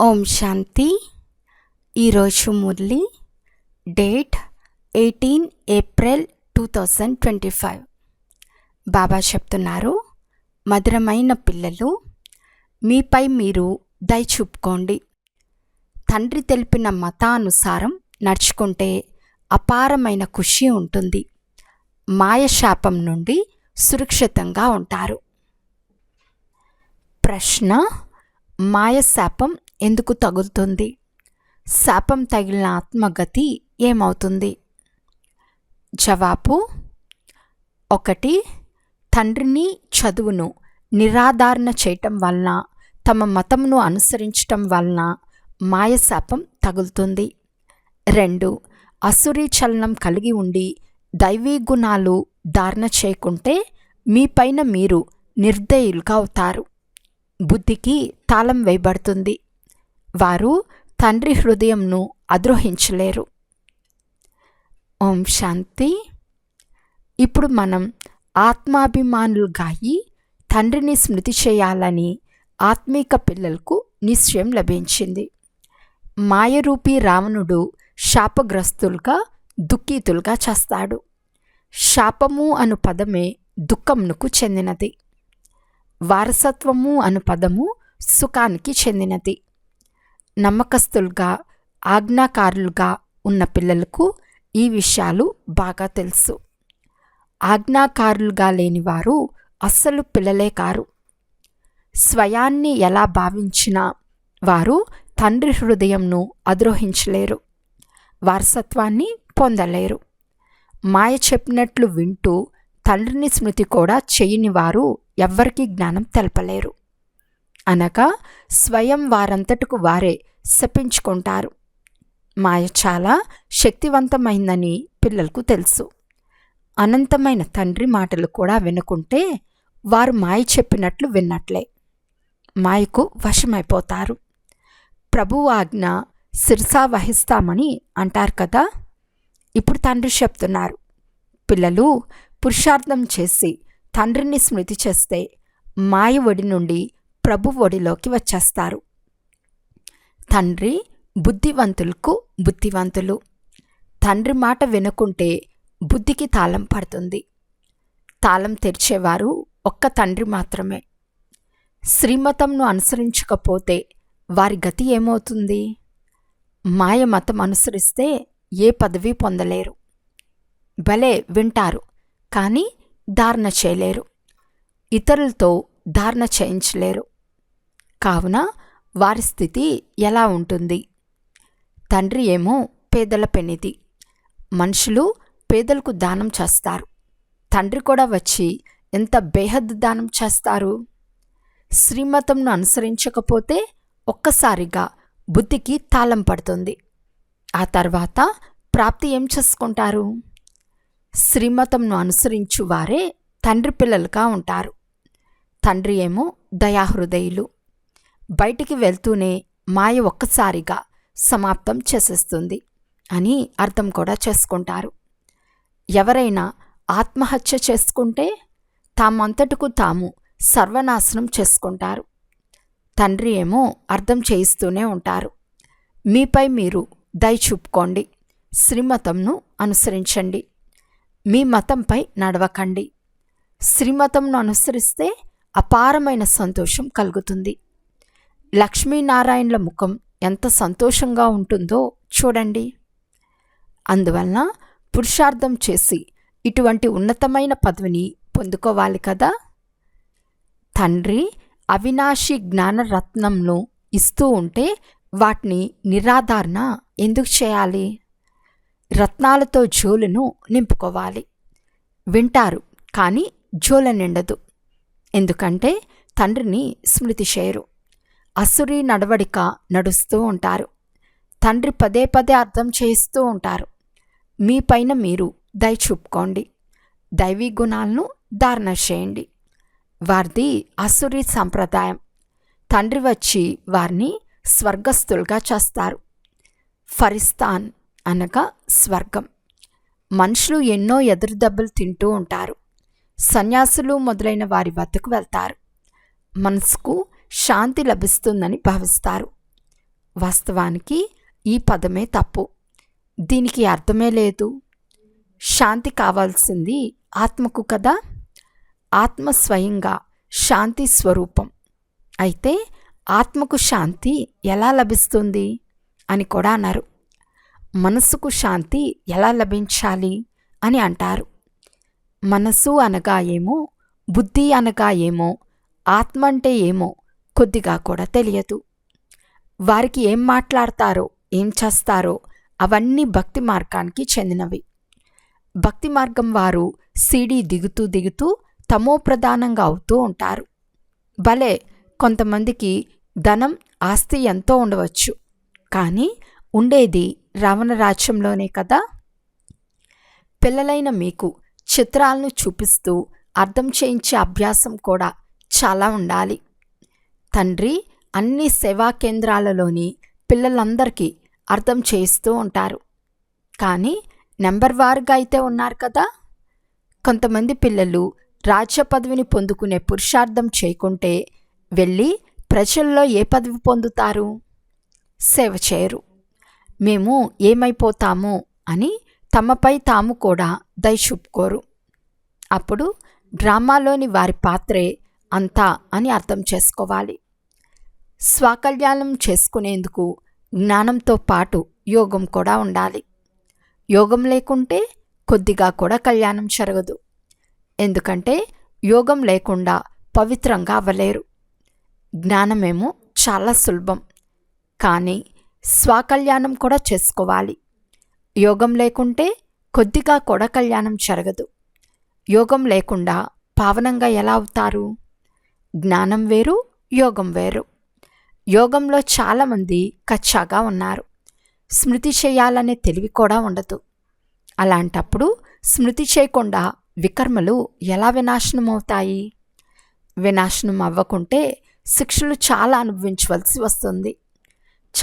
ఓం శాంతి. ఈరోజు Murali date eighteen April two thousand twenty five బాబా చెప్తున్నారు మధురమైన పిల్లలు మీపై మీరు దయ చూపుకోండి. తండ్రి తెలిపిన మతానుసారం నడుచుకుంటే అపారమైన ఖుషి ఉంటుంది. మాయశాపం నుండి సురక్షితంగా ఉంటారు. ప్రశ్న మాయశాపం ఎందుకు తగులుతుంది? శాపం తగిలిన ఆత్మగతి ఏమవుతుంది? జవాబు ఒకటి తండ్రిని చదువును నిరాధారణ చేయటం వలన తమ మతమును అనుసరించటం వలన మాయశాపం తగులుతుంది. రెండు అసురీ చలనం కలిగి ఉండి దైవీ గుణాలు ధారణ చేయకుంటే మీపైన మీరు నిర్దయులుగా అవుతారు. బుద్ధికి తాళం వేయబడుతుంది. వారు తండ్రి హృదయంను అద్రోహించలేరు. ఓం శాంతి. ఇప్పుడు మనం ఆత్మాభిమానులుగా అయి తండ్రిని స్మృతి చేయాలని ఆత్మీక పిల్లలకు నిశ్చయం లభించింది. మాయరూపి రావణుడు శాపగ్రస్తులుగా దుఃఖితులుగా చేస్తాడు. శాపము అను పదమే దుఃఖమునకు చెందినది. వారసత్వము అను పదము సుఖానికి చెందినది. నమ్మకస్తులుగా ఆజ్ఞాకారులుగా ఉన్న పిల్లలకు ఈ విషయాలు బాగా తెలుసు. ఆజ్ఞాకారులుగా లేని వారు అస్సలు పిల్లలే కారు. స్వయాన్ని ఎలా భావించినా వారు తండ్రి హృదయంను అద్రోహించలేరు వారసత్వాన్ని పొందలేరు. మాయ చెప్పినట్లు వింటూ తండ్రిని స్మృతి కూడా చేయని వారు ఎవ్వరికీ జ్ఞానం తెలపలేరు. అనగా స్వయం వారంతటకు వారే శపించుకుంటారు. మాయ చాలా శక్తివంతమైందని పిల్లలకు తెలుసు. అనంతమైన తండ్రి మాటలు కూడా వినుకుంటే వారు మాయ చెప్పినట్లు విన్నట్లే. మాయకు వశమైపోతారు. ప్రభువు ఆజ్ఞ శిరసా వహిస్తామని అంటారు కదా? ఇప్పుడు తండ్రి చెప్తున్నారు. పిల్లలు పురుషార్థం చేసి తండ్రిని స్మృతి చేస్తే మాయ ఒడి నుండి ప్రభు ఒడిలోకి వచ్చేస్తారు. తండ్రి బుద్ధివంతులకు బుద్ధివంతులు. తండ్రి మాట వినుకుంటే బుద్ధికి తాళం పడుతుంది. తాళం తెరిచేవారు ఒక్క తండ్రి మాత్రమే. శ్రీమతంను అనుసరించకపోతే వారి గతి ఏమవుతుంది? మాయ మతం అనుసరిస్తే ఏ పదవి పొందలేరు. భలే వింటారు కానీ ధారణ చేయలేరు. ఇతరులతో ధారణ చేయించలేరు. కావున వారి స్థితి ఎలా ఉంటుంది? తండ్రి ఏమో పేదల పెనిది మనుషులు పేదలకు దానం చేస్తారు. తండ్రి కూడా వచ్చి ఎంత బేహద్ దానం చేస్తారు? శ్రీమతంను అనుసరించకపోతే ఒక్కసారిగా బుద్ధికి తాళం పడుతుంది. ఆ తర్వాత ప్రాప్తి ఏం చేసుకుంటారు? శ్రీమతంను అనుసరించు వారే తండ్రి పిల్లలుగా ఉంటారు. తండ్రి ఏమో దయాహృదయులు. బయటికి వెళ్తూనే మాయ ఒక్కసారిగా సమాప్తం చేసేస్తుంది అని అర్థం కూడా చేసుకుంటారు. ఎవరైనా ఆత్మహత్య చేసుకుంటే తామంతటకు తాము సర్వనాశనం చేసుకుంటారు. తండ్రి ఏమో అర్థం చేయిస్తూనే ఉంటారు. మీపై మీరు దయ చూపుకోండి. శ్రీమతంను అనుసరించండి. మీ మతంపై నడవకండి. శ్రీమతంను అనుసరిస్తే అపారమైన సంతోషం కలుగుతుంది. లక్ష్మీనారాయణల ముఖం ఎంత సంతోషంగా ఉంటుందో చూడండి. అందువలన పురుషార్థం చేసి ఇటువంటి ఉన్నతమైన పదవిని పొందుకోవాలి కదా? తండ్రి అవినాశి జ్ఞానరత్నంను ఇస్తూ ఉంటే వాటిని నిరాధారణ ఎందుకు చేయాలి? రత్నాలతో జోలును నింపుకోవాలి. వింటారు కానీ జోల నిండదు. ఎందుకంటే తండ్రిని స్మృతి చేయరు అసురీ నడవడిక నడుస్తూ ఉంటారు. తండ్రి పదే పదే అర్థం చేస్తూ ఉంటారు. మీ పైన మీరు దయ చూపుకోండి. దైవీ గుణాలను ధారణ చేయండి. వారిది అసురీ సంప్రదాయం. తండ్రి వచ్చి వారిని స్వర్గస్థులుగా చేస్తారు. ఫరిస్తాన్ అనగా స్వర్గం. మనుషులు ఎన్నో ఎదురు దెబ్బలు తింటూ ఉంటారు. సన్యాసులు మొదలైన వారి వద్దకు వెళ్తారు. మనసుకు శాంతి లభిస్తుందని భావిస్తారు. వాస్తవానికి ఈ పదమే తప్పు. దీనికి అర్థమే లేదు. శాంతి కావాల్సింది ఆత్మకు కదా? ఆత్మ స్వయంగా శాంతి స్వరూపం. అయితే ఆత్మకు శాంతి ఎలా లభిస్తుంది? అని కూడా అన్నారు మనస్సుకు శాంతి ఎలా లభించాలి? అని అంటారు. మనసు అనగా ఏమో బుద్ధి అనగా ఏమో ఆత్మ అంటే ఏమో కొద్దిగా కూడా తెలియదు. వారికి ఏం మాట్లాడతారో ఏం చేస్తారో అవన్నీ భక్తి మార్గానికి చెందినవి. భక్తి మార్గం వారు సీడీ దిగుతూ దిగుతూ తమో ప్రధానంగా అవుతూ ఉంటారు. భలే కొంతమందికి ధనం ఆస్తి ఎంతో ఉండవచ్చు. కానీ ఉండేది రావణ రాజ్యంలోనే కదా? పిల్లలైన మీకు చిత్రాలను చూపిస్తూ అర్థం చేయించే అభ్యాసం కూడా చాలా ఉండాలి. తండ్రి అన్ని సేవా కేంద్రాలలోని పిల్లలందరికీ అర్థం చేయిస్తూ ఉంటారు. కానీ నెంబర్ వారుగా అయితే ఉన్నారు కదా. కొంతమంది పిల్లలు రాజ్య పదవిని పొందుకునే పురుషార్థం చేయకుంటే వెళ్ళి ప్రజల్లో ఏ పదవి పొందుతారు? సేవ చేయరు. మేము ఏమైపోతాము అని తమపై తాము కూడా దయచూపుకోరు అప్పుడు డ్రామాలోని వారి పాత్రే అంతా అని అర్థం చేసుకోవాలి. స్వాకల్యాణం చేసుకునేందుకు జ్ఞానంతో పాటు యోగం కూడా ఉండాలి. యోగం లేకుంటే కొద్దిగా కూడా కళ్యాణం జరగదు. ఎందుకంటే యోగం లేకుండా పవిత్రంగా అవ్వలేరు. జ్ఞానమేమో చాలా సులభం. కానీ స్వాకల్యాణం కూడా చేసుకోవాలి. యోగం లేకుంటే కొద్దిగా కూడా కళ్యాణం జరగదు. యోగం లేకుండా పావనంగా ఎలా అవుతారు? జ్ఞానం వేరు యోగం వేరు. యోగంలో చాలామంది కచ్చాగా ఉన్నారు. స్మృతి చేయాలనే తెలివి కూడా ఉండదు. అలాంటప్పుడు స్మృతి చేయకుండా వికర్మలు ఎలా వినాశనం అవుతాయి వినాశనం అవ్వకుంటే శిక్షలు చాలా అనుభవించవలసి వస్తుంది.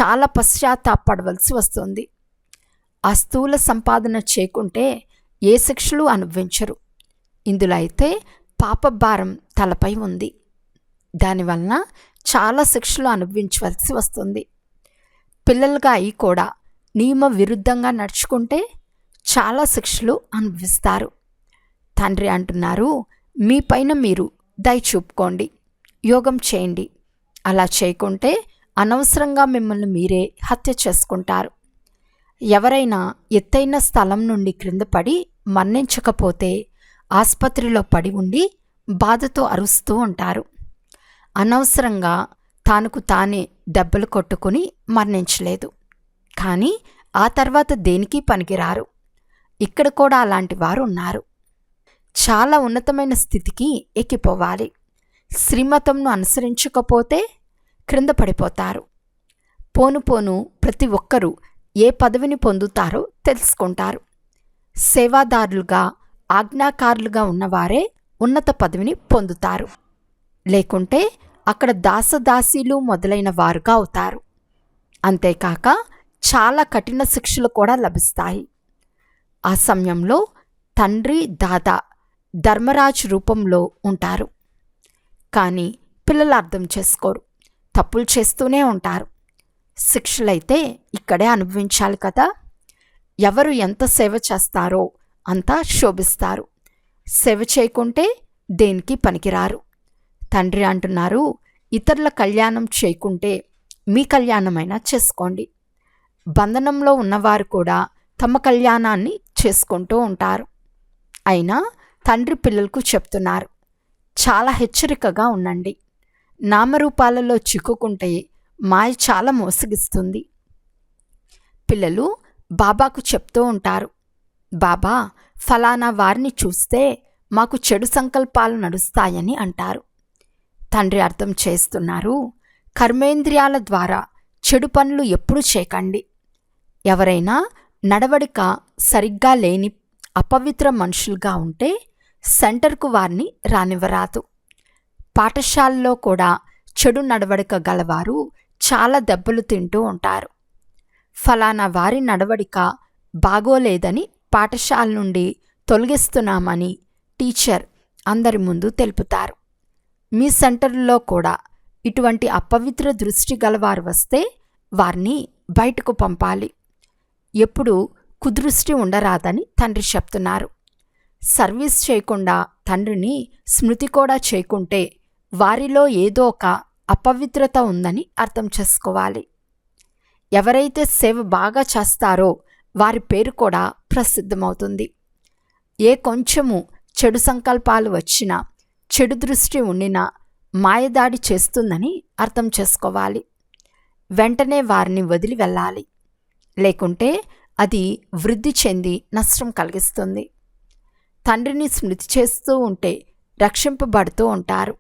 చాలా పశ్చాత్తాపడవలసి వస్తుంది. ఆ స్థూల సంపాదన చేయకుంటే ఏ శిక్షలు అనుభవించరు. ఇందులో అయితే పాపభారం తలపై ఉంది. దానివలన చాలా శిక్షలు అనుభవించవలసి వస్తుంది. పిల్లలుగా అయి కూడా నియమ విరుద్ధంగా నడుచుకుంటే చాలా శిక్షలు అనుభవిస్తారు. తండ్రి అంటున్నారు మీ పైన మీరు దయ చూపుకోండి యోగం చేయండి. అలా చేయకుంటే అనవసరంగా మిమ్మల్ని మీరే హత్య చేసుకుంటారు. ఎవరైనా ఎత్తైన స్థలం నుండి క్రింద పడి మరణించకపోతే ఆసుపత్రిలో పడి ఉండి బాధతో అరుస్తూ ఉంటారు. అనవసరంగా తానుకు తానే దెబ్బలు కొట్టుకుని మరణించలేదు. కానీ ఆ తర్వాత దేనికి పనికిరారు? ఇక్కడ కూడా అలాంటి వారు ఉన్నారు చాలా ఉన్నతమైన స్థితికి ఎక్కిపోవాలి. శ్రీమతంను అనుసరించకపోతే క్రింద పడిపోతారు. పోను పోను ప్రతి ఒక్కరూ ఏ పదవిని పొందుతారో తెలుసుకుంటారు. సేవాదారులుగా ఆజ్ఞాకారులుగా ఉన్నవారే ఉన్నత పదవిని పొందుతారు. లేకుంటే అక్కడ దాసదాసీలు మొదలైన వారుగా అవుతారు. అంతేకాక చాలా కఠిన శిక్షలు కూడా లభిస్తాయి. ఆ సమయంలో తండ్రి దాదా ధర్మరాజ్ రూపంలో ఉంటారు. కానీ పిల్లలు అర్థం చేసుకోరు. తప్పులు చేస్తూనే ఉంటారు. శిక్షలైతే ఇక్కడే అనుభవించాలి కదా. ఎవరు ఎంత సేవ చేస్తారో అంతా శోభిస్తారు. సేవ చేయకుంటే దేనికి పనికిరారు? తండ్రి అంటున్నారు ఇతరుల కళ్యాణం చేయకుంటే మీ కళ్యాణమైనా చేసుకోండి. బంధనంలో ఉన్నవారు కూడా తమ కళ్యాణాన్ని చేసుకుంటూ ఉంటారు. అయినా తండ్రి పిల్లలకు చెప్తున్నారు చాలా హెచ్చరికగా ఉండండి. నామరూపాలలో చిక్కుకుంటే మాయ చాలా మోసగిస్తుంది. పిల్లలు బాబాకు చెప్తూ ఉంటారు బాబా ఫలానా వారిని చూస్తే మాకు చెడు సంకల్పాలు నడుస్తాయని అంటారు. తండ్రి అర్థం చేస్తున్నారు. కర్మేంద్రియాల ద్వారా చెడు పనులు ఎప్పుడు చేయకండి. ఎవరైనా నడవడిక సరిగ్గా లేని అపవిత్ర మనుషులుగా ఉంటే సెంటర్కు వారిని రానివ్వరాదు. పాఠశాలలో కూడా చెడు నడవడిక గలవారు చాలా దెబ్బలు తింటూ ఉంటారు. ఫలానా వారి నడవడిక బాగోలేదని పాఠశాల నుండి తొలగిస్తున్నామని టీచర్ అందరి ముందు తెలుపుతారు. మీ సెంటర్లో కూడా ఇటువంటి అపవిత్ర దృష్టి గలవారు వస్తే వారిని బయటకు పంపాలి. ఎప్పుడు కుదృష్టి ఉండరాదని తండ్రి చెప్తున్నారు. సర్వీస్ చేయకుండా తండ్రిని స్మృతి కూడా చేయకుంటే వారిలో ఏదో ఒక అపవిత్రత ఉందని అర్థం చేసుకోవాలి. ఎవరైతే సేవ బాగా చేస్తారో వారి పేరు కూడా ప్రసిద్ధమవుతుంది. ఏ కొంచెము చెడు సంకల్పాలు వచ్చినా చెడు దృష్టి ఉండినా మాయదాడి చేస్తుందని అర్థం చేసుకోవాలి. వెంటనే వారిని వదిలి వెళ్ళాలి. లేకుంటే అది వృద్ధి చెంది నష్టం కలిగిస్తుంది. తండ్రిని స్మృతి చేస్తూ ఉంటే రక్షింపబడుతూ ఉంటారు.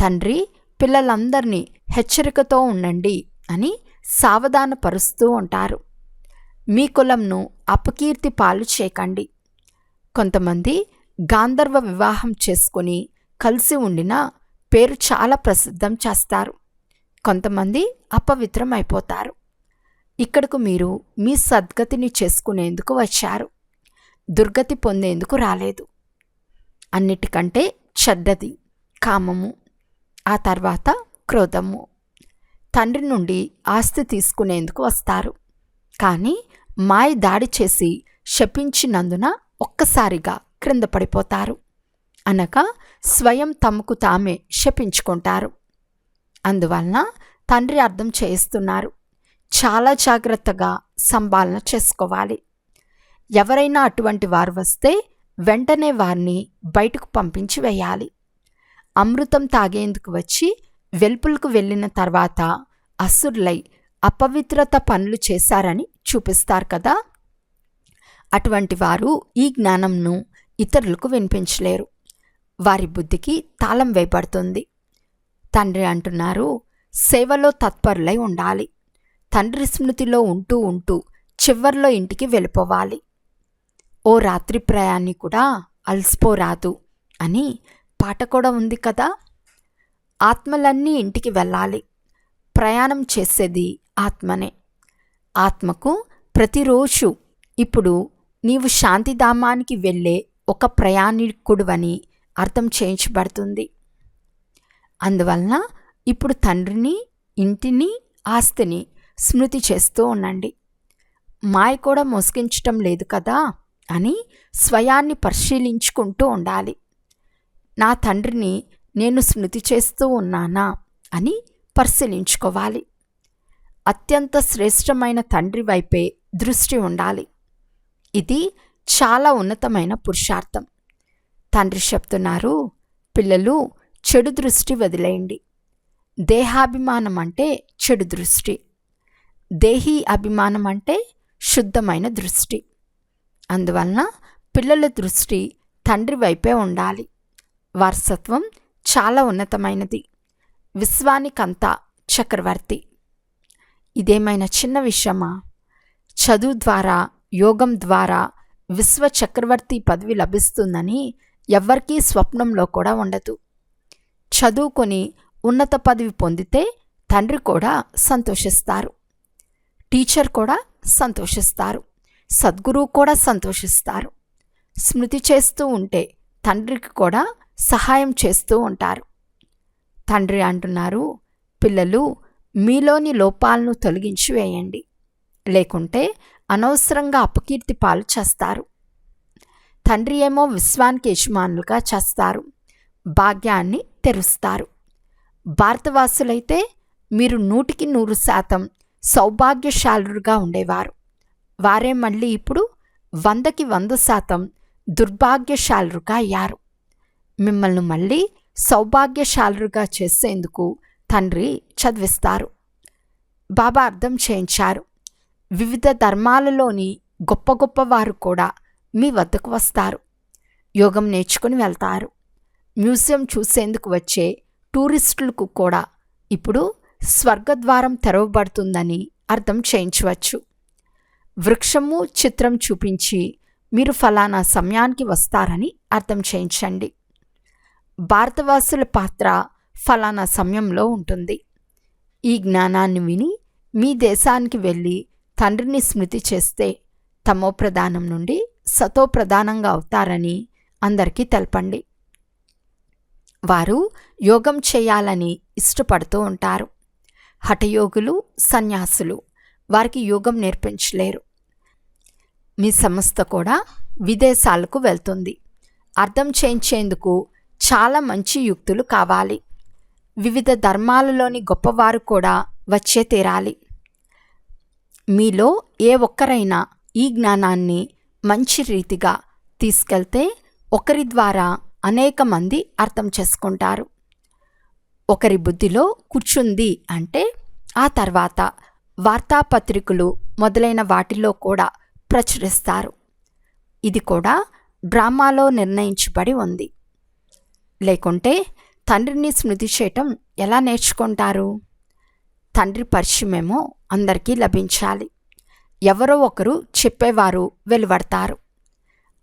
తండ్రి పిల్లలందరినీ హెచ్చరికతో ఉండండి అని సావధానపరుస్తూ ఉంటారు. మీ కులంను అపకీర్తి పాలు చేయకండి. కొంతమంది గాంధర్వ వివాహం చేసుకుని కలిసి ఉండిన పేరు చాలా ప్రసిద్ధం చేస్తారు. కొంతమంది అపవిత్రం అయిపోతారు ఇక్కడకు మీరు మీ సద్గతిని చేసుకునేందుకు వచ్చారు. దుర్గతి పొందేందుకు రాలేదు. అన్నిటికంటే చెడ్డది కామము ఆ తర్వాత క్రోధము. తండ్రి నుండి ఆస్తి తీసుకునేందుకు వస్తారు. కానీ మాయ దాడి చేసి శపించినందున ఒక్కసారిగా క్రింద పడిపోతారు. అనగా స్వయం తమకు తామే శపించుకుంటారు. అందువలన తండ్రి అర్థం చేస్తున్నారు చాలా జాగ్రత్తగా సంభాలన చేసుకోవాలి. ఎవరైనా అటువంటి వారు వస్తే వెంటనే వారిని బయటకు పంపించి వేయాలి. అమృతం తాగేందుకు వచ్చి వెల్పులకు వెళ్ళిన తర్వాత అసురులై అపవిత్రత పనులు చేశారని చూపిస్తారు కదా. అటువంటి వారు ఈ జ్ఞానంను ఇతరులకు వినిపించలేరు. వారి బుద్ధికి తాళం వేయబడుతుంది. తండ్రి అంటున్నారు సేవలో తత్పరులై ఉండాలి. తండ్రి స్మృతిలో ఉంటూ ఉంటూ చివర్లో ఇంటికి వెళ్ళిపోవాలి. ఓ రాత్రి ప్రయాణి కూడా అలసిపోరాదు అని పాట కూడా ఉంది కదా. ఆత్మలన్నీ ఇంటికి వెళ్ళాలి. ప్రయాణం చేసేది ఆత్మనే. ఆత్మకు ప్రతిరోజు ఇప్పుడు నీవు శాంతిధామానికి వెళ్ళే ఒక ప్రయాణికుడువని అర్థం చేయించబడుతుంది. అందువలన ఇప్పుడు తండ్రిని ఇంటిని ఆస్తిని స్మృతి చేస్తూ ఉండండి. మాయ కూడా మోసగించటం లేదు కదా అని స్వయాన్ని పరిశీలించుకుంటూ ఉండాలి. నా తండ్రిని నేను స్మృతి చేస్తూ ఉన్నానా అని పరిశీలించుకోవాలి. అత్యంత శ్రేష్టమైన తండ్రి వైపే దృష్టి ఉండాలి. ఇది చాలా ఉన్నతమైన పురుషార్థం. తండ్రి చెప్తున్నారు పిల్లలు చెడు దృష్టి వదిలేయండి. దేహాభిమానం అంటే చెడు దృష్టి. దేహీ అభిమానం అంటే శుద్ధమైన దృష్టి. అందువలన పిల్లల దృష్టి తండ్రి వైపే ఉండాలి. వారసత్వం చాలా ఉన్నతమైనది. విశ్వానికంతా చక్రవర్తి. ఇదేమైనా చిన్న విషయమా? చదువు ద్వారా యోగం ద్వారా విశ్వ చక్రవర్తి పదవి లభిస్తుందని ఎవ్వరికీ స్వప్నంలో కూడా ఉండదు. చదువుకొని ఉన్నత పదవి పొందితే తండ్రి కూడా సంతోషిస్తారు. టీచర్ కూడా సంతోషిస్తారు. సద్గురువు కూడా సంతోషిస్తారు. స్మృతి చేస్తూ ఉంటే తండ్రికి కూడా సహాయం చేస్తూ ఉంటారు. తండ్రి అంటున్నారు పిల్లలు మీలోని లోపాలను తొలగించి వేయండి. లేకుంటే అనవసరంగా అపకీర్తి పాలు చేస్తారు. తండ్రి ఏమో విశ్వానికి యజమానులుగా చేస్తారు భాగ్యాన్ని తెరుస్తారు. భారతవాసులైతే మీరు నూటికి నూరు శాతం సౌభాగ్యశాలురుగా ఉండేవారు. వారే మళ్ళీ ఇప్పుడు వందకి వంద శాతం దుర్భాగ్యశాలురుగా అయ్యారు. మిమ్మల్ని మళ్ళీ సౌభాగ్యశాలురుగా చేసేందుకు తండ్రి చదివిస్తారు. బాబా అర్థం చేయించారు. వివిధ ధర్మాలలోని గొప్ప గొప్ప వారు కూడా మీ వద్దకు వస్తారు. యోగం నేర్చుకుని వెళ్తారు. మ్యూజియం చూసేందుకు వచ్చే టూరిస్టులకు కూడా ఇప్పుడు స్వర్గద్వారం తెరవబడుతుందని అర్థం చేయించవచ్చు. వృక్షము చిత్రం చూపించి మీరు ఫలానా సమయానికి వస్తారని అర్థం చేయించండి. భారతవాసుల పాత్ర ఫలానా సమయంలో ఉంటుంది. ఈ జ్ఞానాన్ని విని మీ దేశానికి వెళ్ళి తండ్రిని స్మృతి చేస్తే తమో ప్రధానం నుండి సతో ప్రధానంగా అవుతారని అందరికీ తెలపండి. వారు యోగం చేయాలని ఇష్టపడుతూ ఉంటారు. హఠయోగులు సన్యాసులు వారికి యోగం నేర్పించలేరు. మీ సంస్థ కూడా విదేశాలకు వెళ్తుంది. అర్థం చేయించేందుకు చాలా మంచి యుక్తులు కావాలి. వివిధ ధర్మాలలోని గొప్పవారు కూడా వచ్చే తీరాలి. మీలో ఏ ఒక్కరైనా ఈ జ్ఞానాన్ని మంచి రీతిగా తీసుకెళ్తే ఒకరి ద్వారా అనేక మంది అర్థం చేసుకుంటారు. ఒకరి బుద్ధిలో కూర్చుంది అంటే ఆ తర్వాత వార్తాపత్రికలు మొదలైన వాటిల్లో కూడా ప్రచురిస్తారు. ఇది కూడా డ్రామాలో నిర్ణయించబడి ఉంది. లేకుంటే తండ్రిని స్మృతి చేయటం ఎలా నేర్చుకుంటారు? తండ్రి పరిచయమేమో అందరికీ లభించాలి. ఎవరో ఒకరు చెప్పేవారు వెలువడతారు.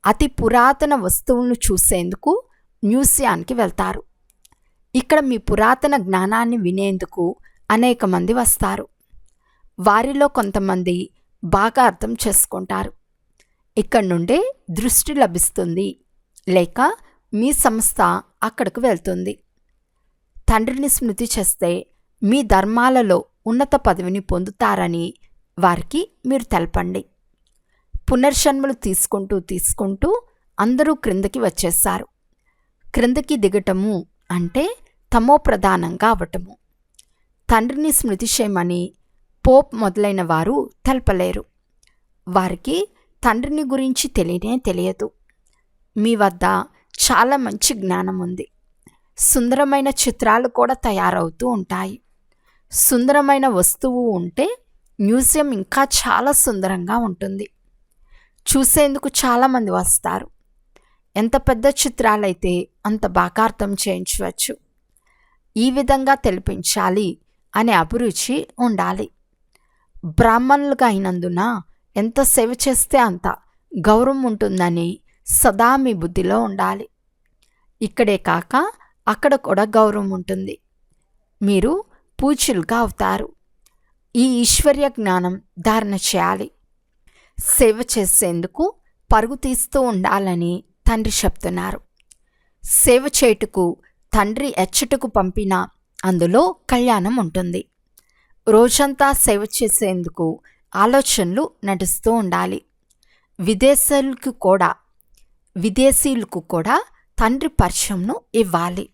అతి పురాతన వస్తువులను చూసేందుకు మ్యూజియానికి వెళ్తారు. ఇక్కడ మీ పురాతన జ్ఞానాన్ని వినేందుకు అనేక మంది వస్తారు. వారిలో కొంతమంది బాగా అర్థం చేసుకుంటారు. ఇక్కడ నుండే దృష్టి లభిస్తుంది. లేక మీ సంస్థ అక్కడికి వెళ్తుంది. తండ్రిని స్మృతి చేస్తే మీ ధర్మాలలో ఉన్నత పదవిని పొందుతారని వారికి మీరు తెలపండి. పునర్జన్మలు తీసుకుంటూ తీసుకుంటూ అందరూ క్రిందకి వచ్చేస్తారు క్రిందకి దిగటము అంటే తమో ప్రధానంగా అవటము తండ్రిని స్మృతి చేయమని పోప్ మొదలైన వారు తెలపలేరు. వారికి తండ్రిని గురించి తెలియనే తెలియదు. మీ వద్ద చాలా మంచి జ్ఞానం ఉంది. సుందరమైన చిత్రాలు కూడా తయారవుతూ ఉంటాయి. సుందరమైన వస్తువు ఉంటే మ్యూజియం ఇంకా చాలా సుందరంగా ఉంటుంది. చూసేందుకు చాలామంది వస్తారు. ఎంత పెద్ద చిత్రాలైతే అంత బాగా అర్థం చేయించవచ్చు. ఈ విధంగా తెలిపించాలి అనే అభిరుచి ఉండాలి. బ్రాహ్మణులుగా అయినందున ఎంత సేవ చేస్తే అంత గౌరవం ఉంటుందని సదా మీ బుద్ధిలో ఉండాలి. ఇక్కడే కాక అక్కడ కూడా గౌరవం ఉంటుంది. మీరు పూచులుగా అవుతారు. ఈ ఈశ్వర్య జ్ఞానం ధారణ చేయాలి. సేవ చేసేందుకు పరుగు తీస్తూ ఉండాలని తండ్రి చెప్తున్నారు. సేవ చేయుటకు తండ్రి ఎచ్చటకు పంపిన అందులో కళ్యాణం ఉంటుంది. రోజంతా సేవ చేసేందుకు ఆలోచనలు నడుస్తూ ఉండాలి. విదేశాలకు కూడా విదేశీయులకు కూడా తండ్రి పరిచయంను ఇవ్వాలి.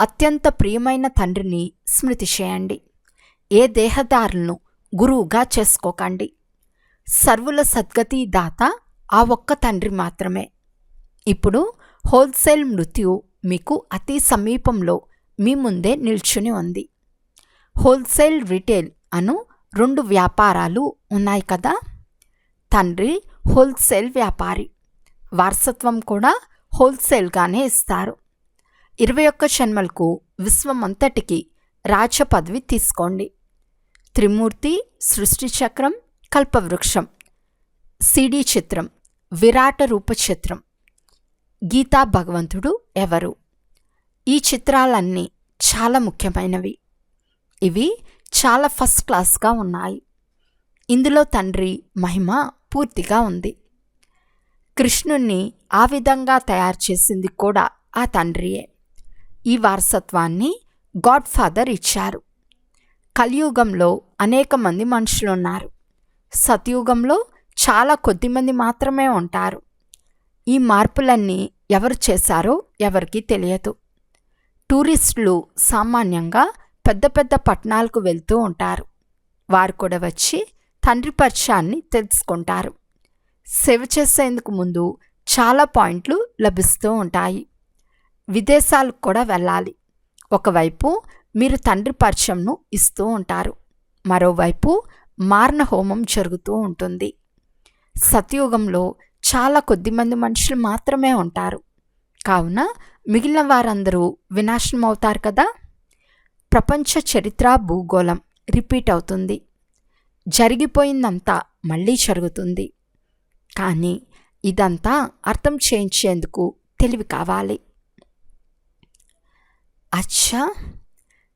అత్యంత ప్రియమైన తండ్రిని స్మృతి చేయండి. ఏ దేహదారులను గురువుగా చేసుకోకండి. సర్వుల సద్గతి దాత ఆ ఒక్క తండ్రి మాత్రమే. ఇప్పుడు హోల్సేల్ మృత్యు మీకు అతి సమీపంలో మీ ముందే నిల్చుని ఉంది. హోల్సేల్ రిటైల్ అను రెండు వ్యాపారాలు ఉన్నాయి కదా? తండ్రి హోల్సేల్ వ్యాపారి. వారసత్వం కూడా హోల్సేల్గానే ఇస్తారు. ఇరవై ఒక్క జన్మలకు విశ్వమంతటికి రాజ పదవి తీసుకోండి. త్రిమూర్తి సృష్టి చక్రం కల్పవృక్షం. సిడి చిత్రం విరాట రూప చిత్రం. గీతా భగవంతుడు ఎవరు? ఈ చిత్రాలన్నీ చాలా ముఖ్యమైనవి. ఇవి చాలా ఫస్ట్ క్లాస్గా ఉన్నాయి. ఇందులో తండ్రి మహిమ పూర్తిగా ఉంది. కృష్ణుణ్ణి ఆ విధంగా తయారు చేసింది కూడా ఆ తండ్రియే. ఈ వారసత్వాన్ని గాడ్ ఫాదర్ ఇచ్చారు. కలియుగంలో అనేక మంది మనుషులు ఉన్నారు సతయుగంలో చాలా కొద్దిమంది మాత్రమే ఉంటారు. ఈ మార్పులన్నీ ఎవరు చేశారో ఎవరికీ తెలియదు. టూరిస్టులు సామాన్యంగా పెద్ద పెద్ద పట్టణాలకు వెళ్తూ ఉంటారు. వారు కూడా వచ్చి తండ్రి పరిచయాన్ని తెలుసుకుంటారు. సేవ చేసేందుకు ముందు చాలా పాయింట్లు లభిస్తూ ఉంటాయి. విదేశాలకు కూడా వెళ్ళాలి. ఒకవైపు మీరు తండ్రి పరిచయంను ఇస్తూ ఉంటారు. మరోవైపు మారణ హోమం జరుగుతూ ఉంటుంది. సతయుగంలో చాలా కొద్దిమంది మనుషులు మాత్రమే ఉంటారు. కావున మిగిలిన వారందరూ వినాశనం అవుతారు కదా? ప్రపంచ చరిత్ర భూగోళం రిపీట్ అవుతుంది. జరిగిపోయిందంతా మళ్ళీ జరుగుతుంది. కానీ ఇదంతా అర్థం చేయించేందుకు తెలివి కావాలి. అచ్చా!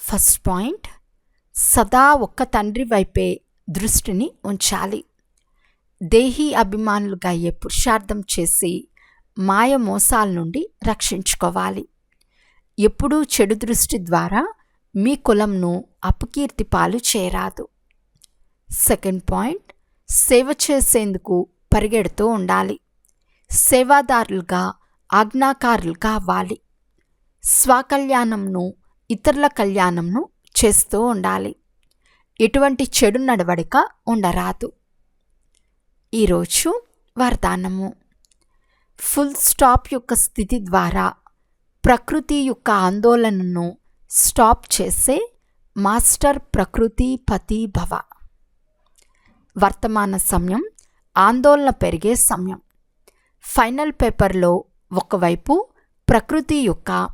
ఫస్ట్ పాయింట్ సదా ఒక్క తండ్రి వైపే దృష్టిని ఉంచాలి. దేహీ అభిమానులుగా అయ్యే పురుషార్థం చేసి మాయ మోసాల నుండి రక్షించుకోవాలి. ఎప్పుడూ చెడు దృష్టి ద్వారా మీ కులంను అపకీర్తి పాలు చేరాదు సెకండ్ పాయింట్ సేవ చేసేందుకు పరిగెడుతూ ఉండాలి. సేవాదారులుగా ఆజ్ఞాకారులుగా అవ్వాలి. స్వకల్యాణంను ఇతరుల కళ్యాణంను చేస్తూ ఉండాలి. ఎటువంటి చెడు నడవడిక ఉండరాదు. ఈరోజు వరదానము ఫుల్ స్టాప్ యొక్క స్థితి ద్వారా ప్రకృతి యొక్క ఆందోళనను స్టాప్ చేసే మాస్టర్ ప్రకృతి పతి భవ. వర్తమాన సమయం ఆందోళన పెరిగే సమయం. ఫైనల్ పేపర్లో ఒకవైపు ప్రకృతి యొక్క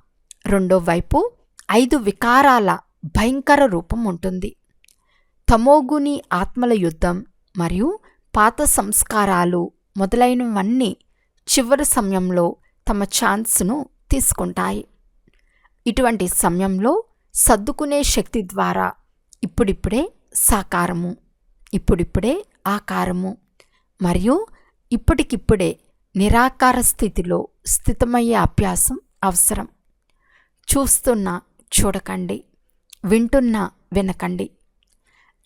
రెండో వైపు ఐదు వికారాల భయంకర రూపం ఉంటుంది. తమోగుని ఆత్మల యుద్ధం మరియు పాత సంస్కారాలు మొదలైనవన్నీ చివరి సమయంలో తమ ఛాన్స్ను తీసుకుంటాయి. ఇటువంటి సమయంలో సర్దుకునే శక్తి ద్వారా ఇప్పుడిప్పుడే సాకారము ఇప్పుడిప్పుడే ఆకారము మరియు ఇప్పటికిప్పుడే నిరాకార స్థితిలో స్థితమయ్యే అభ్యాసం అవసరం. చూస్తున్న చూడకండి వింటున్న వినకండి.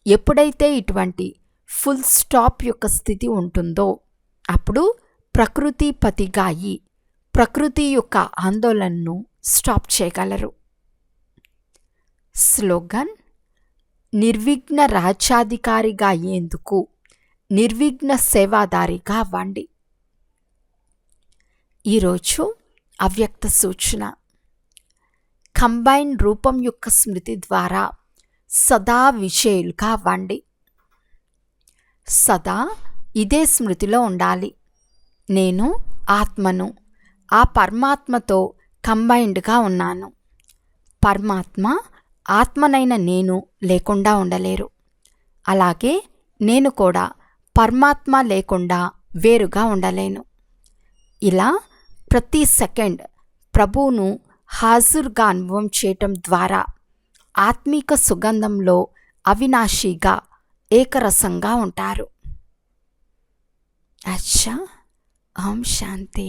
ఎప్పుడైతే ఇటువంటి ఫుల్ స్టాప్ యొక్క స్థితి ఉంటుందో అప్పుడు ప్రకృతి పతిగాయి ప్రకృతి యొక్క ఆందోళనను స్టాప్ చేయగలరు. స్లోగన్ నిర్విఘ్న రాజ్యాధికారిగా అయ్యేందుకు నిర్విఘ్న సేవాదారిగా అవ్వండి. ఈరోజు అవ్యక్త సూచన. కంబైన్ రూపం యొక్క స్మృతి ద్వారా సదా విజయులుగా అవ్వండి. సదా ఇదే స్మృతిలో ఉండాలి. నేను ఆత్మను ఆ పరమాత్మతో కంబైన్డ్గా ఉన్నాను. పరమాత్మ ఆత్మనైన నేను లేకుండా ఉండలేరు. అలాగే నేను కూడా పరమాత్మ లేకుండా వేరుగా ఉండలేను. ఇలా ప్రతి సెకండ్ ప్రభువును హాజుర్గా అనుభవం చేయటం ద్వారా ఆత్మీక సుగంధంలో అవినాశిగా ఏకరసంగా ఉంటారు. అచ్చా! ఓం శాంతి.